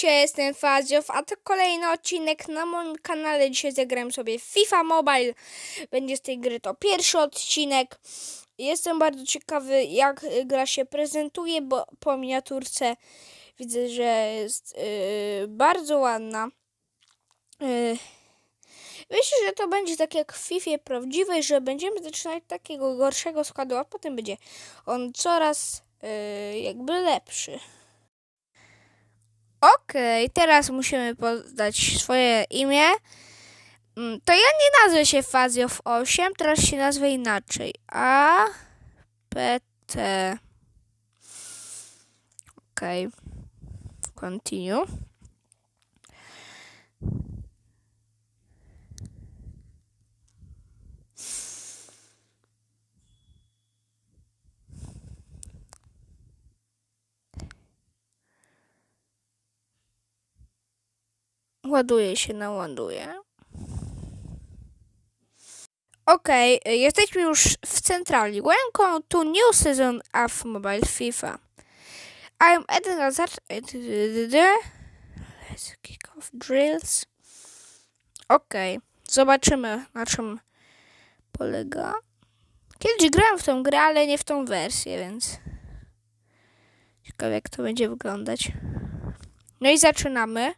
Cześć, jestem Faziow, a to kolejny odcinek na moim kanale. Dzisiaj zagram sobie FIFA Mobile. Będzie z tej gry to pierwszy odcinek. Jestem bardzo ciekawy, jak gra się prezentuje, bo po miniaturce widzę, że jest yy, bardzo ładna. Yy. Myślę, że to będzie tak jak w FIFA prawdziwej, że będziemy zaczynać takiego gorszego składu, a potem będzie on coraz yy, jakby lepszy. Okej, teraz musimy podać swoje imię. Mm, To ja nie nazwę się Fazjow 8, teraz się nazwę inaczej. A P T. Okej. Continue. Ładuje się, naładuje. Okej, y, jesteśmy już w centrali. Welcome to new season of mobile FIFA. I'm Eden Hazard. Let's kick off drills. Okej, zobaczymy na czym polega. Kiedyś grałem w tą grę, ale nie w tą wersję, więc ciekawe jak to będzie wyglądać. No i zaczynamy.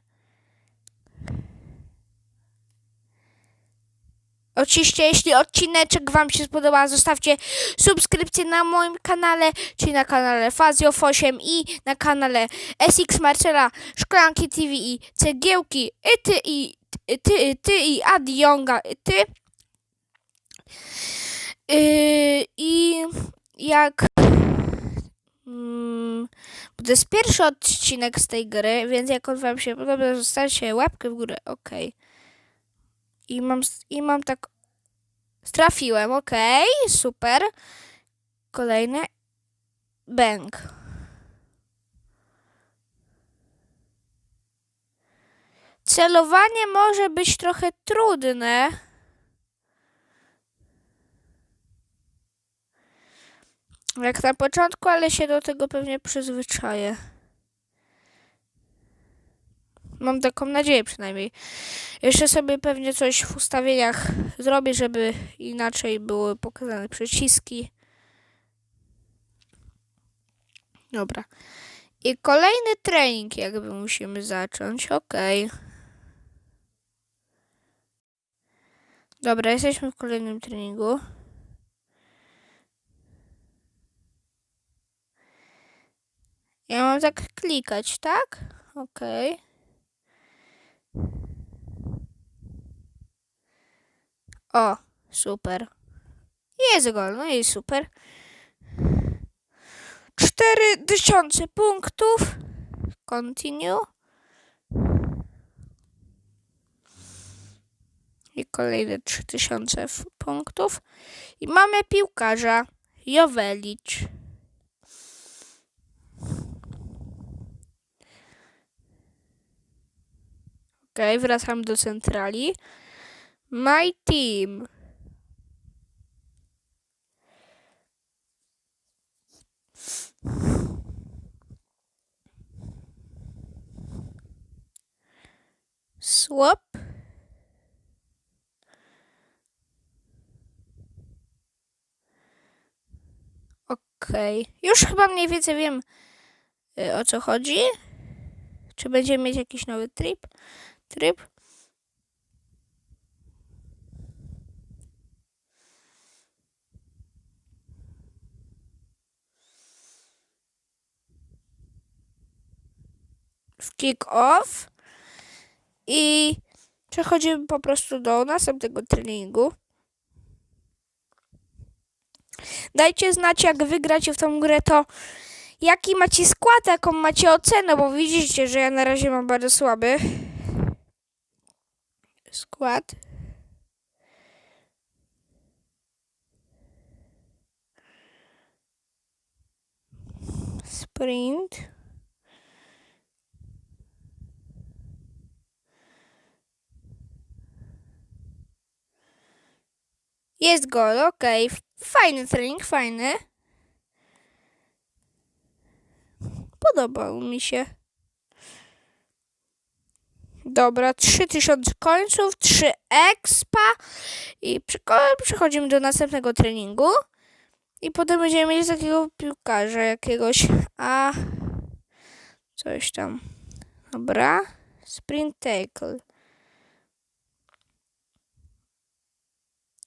Oczywiście, jeśli odcineczek Wam się spodoba, zostawcie subskrypcję na moim kanale, czyli na kanale Faziof 8 i na kanale SX Marcela, Szklanki TV i Cegiełki, i ty i ty, ty, ty i Adi Jonga, i ty. Yy, I jak... Mm, to jest pierwszy odcinek z tej gry, więc jak on Wam się podoba, zostawcie łapkę w górę, okej. I mam, I mam tak. Trafiłem, okej, super. Kolejne. Bęk. Celowanie może być trochę trudne. Jak na początku, ale się do tego pewnie przyzwyczaję. Mam taką nadzieję przynajmniej. Jeszcze sobie pewnie coś w ustawieniach zrobię, żeby inaczej były pokazane przyciski. Dobra. I kolejny trening jakby musimy zacząć. Okej. Dobra, jesteśmy w kolejnym treningu. Ja mam tak klikać, tak? Okej. O, super. Jest gol, no i super. 4000 punktów. Continue. I kolejne 3000 f- punktów. I mamy piłkarza. Jowelicz. Okej, wracam do centrali. My team. Swap. Okej. Już chyba mniej więcej wiem y, o co chodzi. Czy będziemy mieć jakiś nowy trip? Tryb? w kick-off i przechodzimy po prostu do następnego treningu. Dajcie znać, jak wygracie w tą grę, to jaki macie skład, jaką macie ocenę, bo widzicie, że ja na razie mam bardzo słaby skład. Sprint. Jest gol, okej. Fajny trening, fajny. Podobał mi się. Dobra, 3000 końców, 3 expa i przechodzimy do następnego treningu. I potem będziemy mieli takiego piłkarza jakiegoś, a coś tam. Dobra, sprint tackle.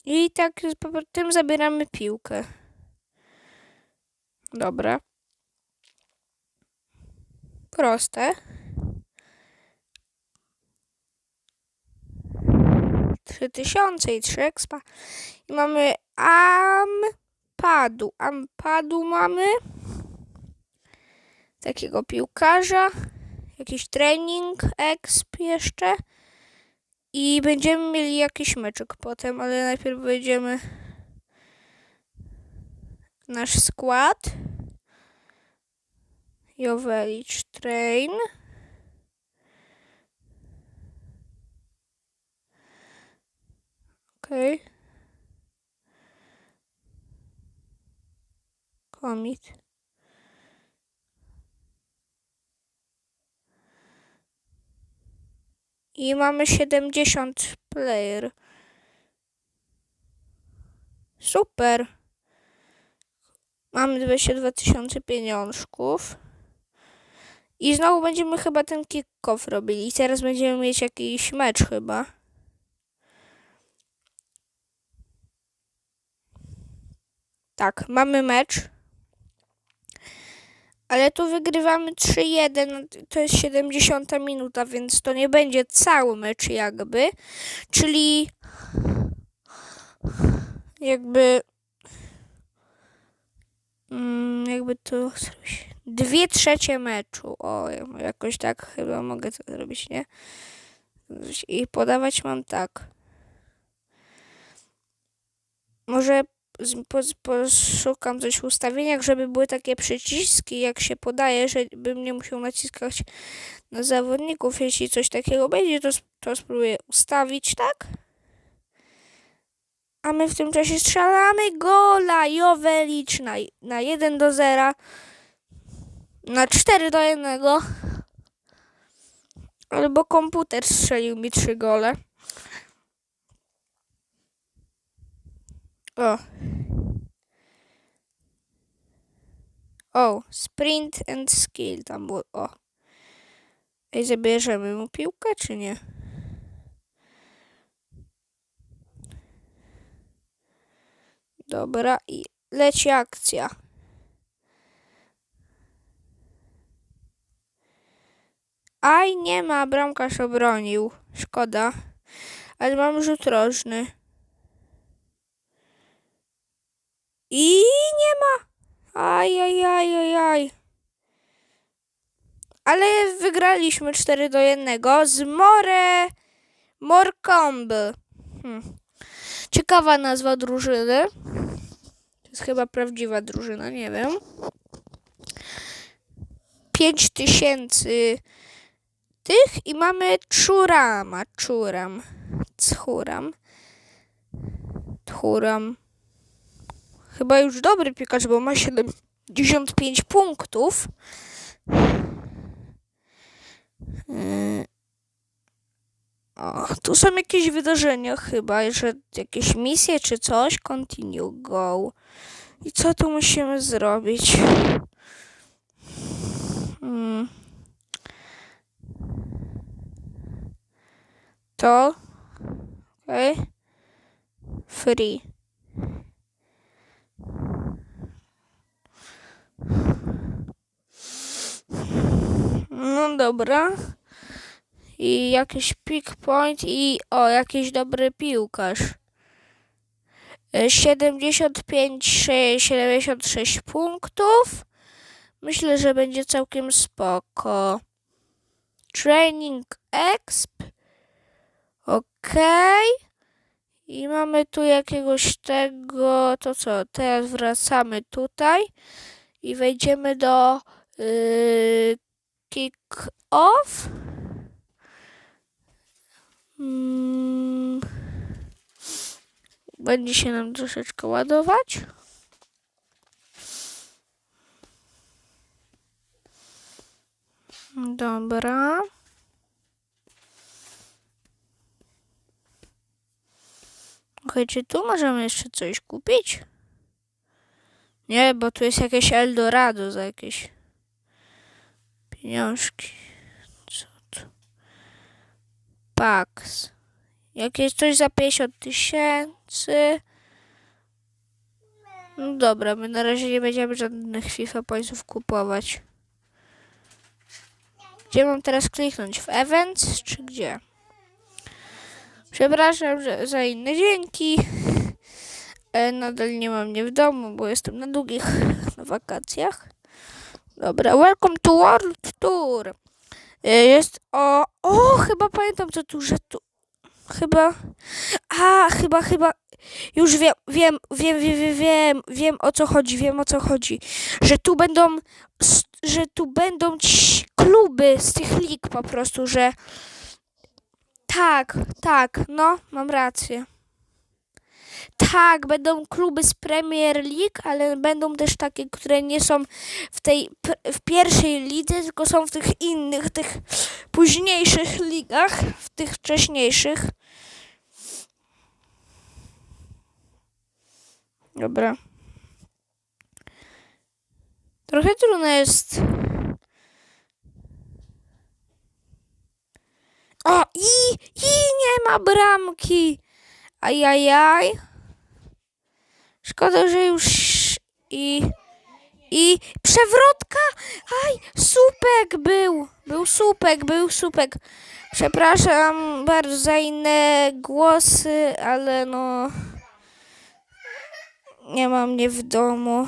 I tak powrotem zabieramy piłkę. Dobra. Proste. Trzy tysiące i trzy expa. I mamy Ampadu. Ampadu mamy. Takiego piłkarza. Jakiś trening exp jeszcze. I będziemy mieli jakiś meczek potem, ale najpierw wejdziemy nasz skład. Jowelicz Train. Okej. Commit. I mamy 70 player. Super. Mamy 22 tysiące pieniążków. I znowu będziemy chyba ten kick-off robili. I teraz będziemy mieć jakiś mecz chyba. Tak, mamy mecz. Ale tu wygrywamy 3-1, to jest 70 minuta, więc to nie będzie cały mecz jakby. Czyli jakby mm, jakby to zrobić. Dwie trzecie meczu. O, jakoś tak chyba mogę to zrobić, nie? I podawać mam tak. Może poszukam coś w ustawieniach, żeby były takie przyciski, jak się podaje, żebym nie musiał naciskać na zawodników. Jeśli coś takiego będzie, to, to spróbuję ustawić, tak? A my w tym czasie strzelamy gola Jowelicz na, na 1 do 0, na 4 do 1. Albo komputer strzelił mi 3 gole. O. O, sprint and skill tam było. O. Ej, zabierzemy mu piłkę, czy nie? Dobra, i leci akcja. Aj, nie ma, bramkarz obronił. Szkoda. Ale mam rzut rożny. I nie ma. Aj, aj, aj, aj, aj. Ale wygraliśmy 4 do 1 z More Morcombe. Hmm. Ciekawa nazwa drużyny. To jest chyba prawdziwa drużyna, nie wiem. 5 tysięcy tych i mamy Czurama. Czuram. Churam. Tchuram. Chyba już dobry piłkarz, bo ma 75 punktów. Yy. O, tu są jakieś wydarzenia chyba, że jakieś misje czy coś. Continue go. I co tu musimy zrobić? Hmm. To. Okej. Okay. Free. No dobra. I jakiś pick point i o, jakiś dobry piłkarz. E, 75, 76 punktów. Myślę, że będzie całkiem spoko. Training Exp. Okej. I mamy tu jakiegoś tego, to co, teraz wracamy tutaj i wejdziemy do yy, kick-off. Mm. Będzie się nam troszeczkę ładować. Dobra. Okej, czy tu możemy jeszcze coś kupić? Nie, bo tu jest jakieś Eldorado za jakieś pieniążki. Co tu? Pax. Jakieś coś za 50 tysięcy. No dobra, my na razie nie będziemy żadnych FIFA Pointsów kupować. Gdzie mam teraz kliknąć? W Events czy gdzie? Przepraszam że, za inne dźwięki. E, nadal nie mam mnie w domu, bo jestem na długich wakacjach. Dobra, welcome to World Tour. E, jest o... O, chyba pamiętam co tu, że tu... Chyba... A, chyba, chyba... Już wiem, wiem, wiem, wiem, wiem, wiem, o co chodzi, wiem o co chodzi. Że tu będą, że tu będą kluby z tych lig po prostu, że tak, tak, no, mam rację. Tak, będą kluby z Premier League, ale będą też takie, które nie są w tej w pierwszej lidze, tylko są w tych innych, tych późniejszych ligach, w tych wcześniejszych. Dobra. Trochę trudno jest. O, i, i nie ma bramki. Ajajaj. Szkoda, że już i i przewrotka. Aj, słupek był. Był słupek, był słupek. Przepraszam bardzo za inne głosy, ale no nie mam mnie w domu.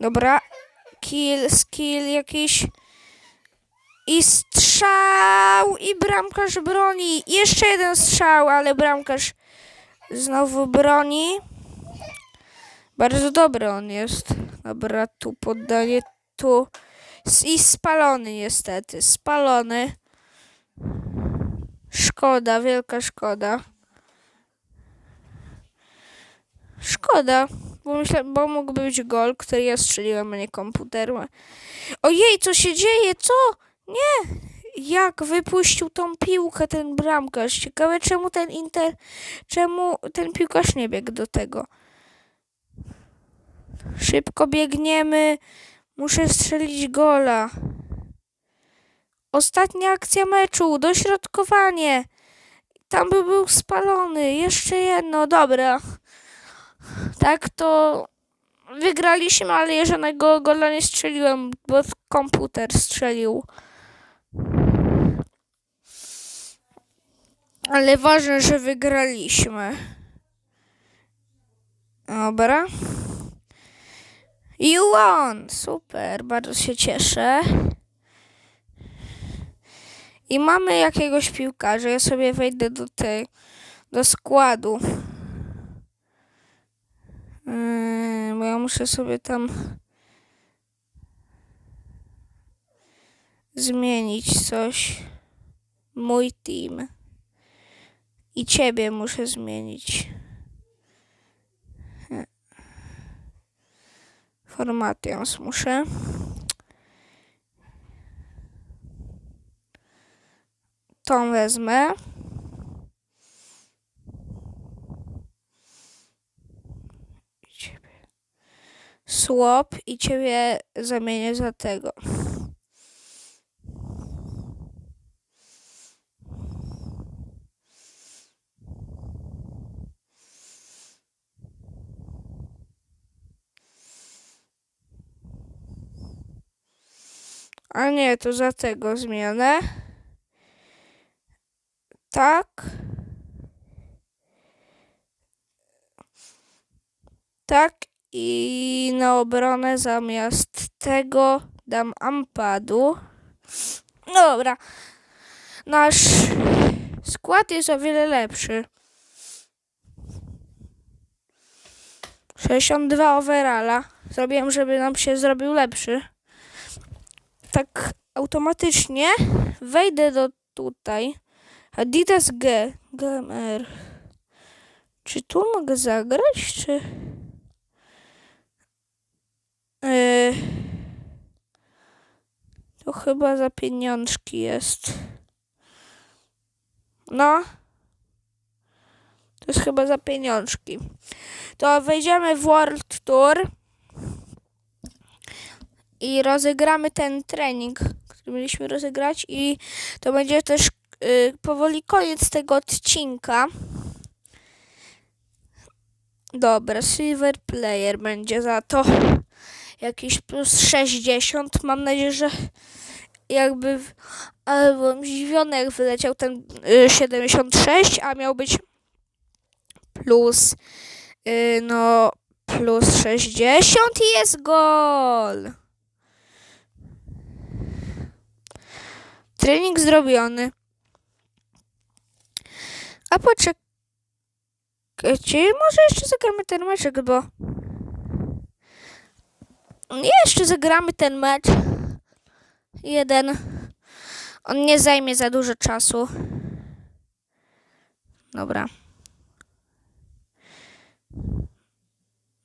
Dobra. Kill, skill jakiś. I strzał! I bramkarz broni. Jeszcze jeden strzał, ale bramkarz znowu broni. Bardzo dobry on jest. Dobra, tu poddanie, tu. I spalony niestety. Spalony. Szkoda, wielka szkoda. Szkoda, bo myślę, bo mógłby być gol, który ja strzeliłem, a nie komputer. Ojej, co się dzieje? Co? Nie! Jak wypuścił tą piłkę ten bramkarz? Ciekawe, czemu ten Inter, czemu ten piłkarz nie biegł do tego? Szybko biegniemy. Muszę strzelić gola. Ostatnia akcja meczu. Dośrodkowanie. Tam by był spalony. Jeszcze jedno. Dobra. Tak to wygraliśmy, ale ja żadnego gola nie strzeliłem, bo komputer strzelił. Ale ważne, że wygraliśmy. Dobra. You won! Super, bardzo się cieszę. I mamy jakiegoś piłkarza. Ja sobie wejdę do tej, do składu. Yy, bo ja muszę sobie tam zmienić coś. Mój team. I ciebie muszę zmienić. Formatians muszę. Tą wezmę. Swap i ciebie zamienię za tego. A nie, to za tego zmianę. Tak. Tak i na obronę zamiast tego dam Ampadu. Dobra. Nasz skład jest o wiele lepszy. 62 overalla. Zrobiłem, żeby nam się zrobił lepszy. Tak automatycznie wejdę do tutaj. Adidas G. GMR. Czy tu mogę zagrać, czy... Yy, to chyba za pieniążki jest. No, To jest chyba za pieniążki. To wejdziemy w World Tour i rozegramy ten trening, który mieliśmy rozegrać i to będzie też y, powoli koniec tego odcinka. Dobra, Silver Player będzie za to jakiś plus 60. Mam nadzieję, że jakby. Ale byłem zdziwiony, jak wyleciał ten y, 76, a miał być plus. Y, no, plus 60 i jest gol. Trening zrobiony. A poczekajcie, może jeszcze zagramy ten meczek, bo... Jeszcze zagramy ten mecz. Jeden. On nie zajmie za dużo czasu. Dobra.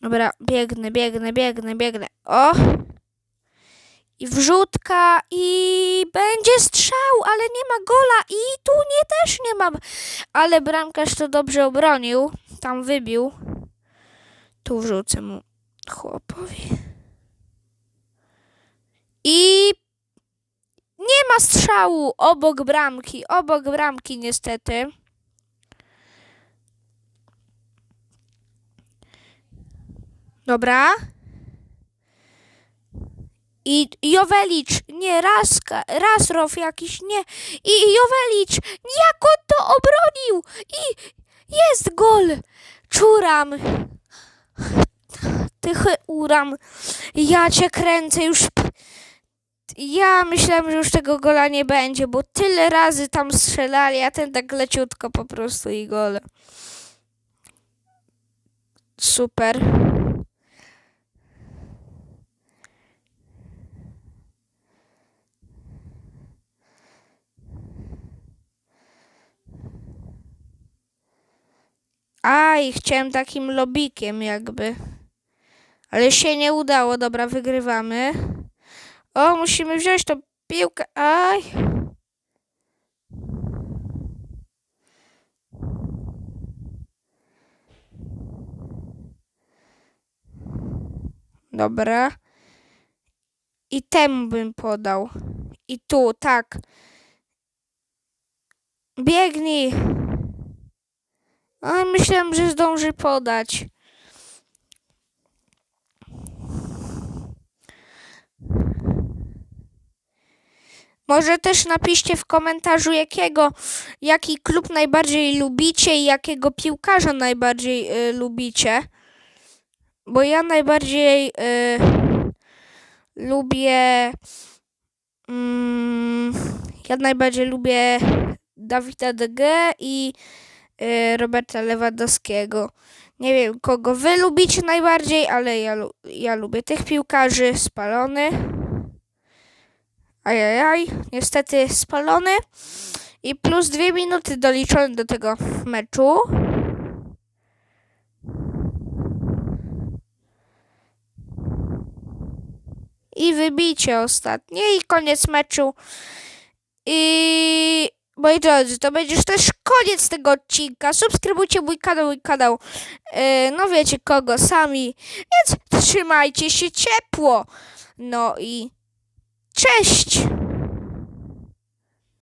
Dobra, biegnę, biegnę, biegnę, biegnę. O! I wrzutka i będzie strzał, ale nie ma gola i tu nie też nie ma. Ale bramkarz to dobrze obronił. Tam wybił. Tu wrzucę mu chłopowi. I nie ma strzału obok bramki. Obok bramki niestety. Dobra. I Jowelicz, nie, Raska, Rasrow jakiś, nie. I Jowelicz, jak on to obronił! I jest gol! Czuram. Ty uram. Ja cię kręcę już. Ja myślałem, że już tego gola nie będzie, bo tyle razy tam strzelali, a ten tak leciutko po prostu i gol. Super. Aj, chciałem takim lobikiem jakby. Ale się nie udało. Dobra, wygrywamy. O, musimy wziąć tą piłkę. Aj. Dobra. I temu bym podał. I tu, tak. Biegnij. Myślałem, że zdąży podać. Może też napiszcie w komentarzu, jakiego, jaki klub najbardziej lubicie i jakiego piłkarza najbardziej y, lubicie. Bo ja najbardziej y, lubię. Mm, ja najbardziej lubię Dawida Gea i Roberta Lewandowskiego. Nie wiem, kogo wy lubicie najbardziej, ale ja, ja lubię tych piłkarzy. Spalony. Ajajaj, niestety spalony. I plus dwie minuty doliczone do tego meczu. I wybicie ostatnie i koniec meczu. I moi drodzy, to będzie już też koniec tego odcinka. Subskrybujcie mój kanał, mój kanał. Yy, no wiecie kogo sami. Więc trzymajcie się ciepło. No i cześć!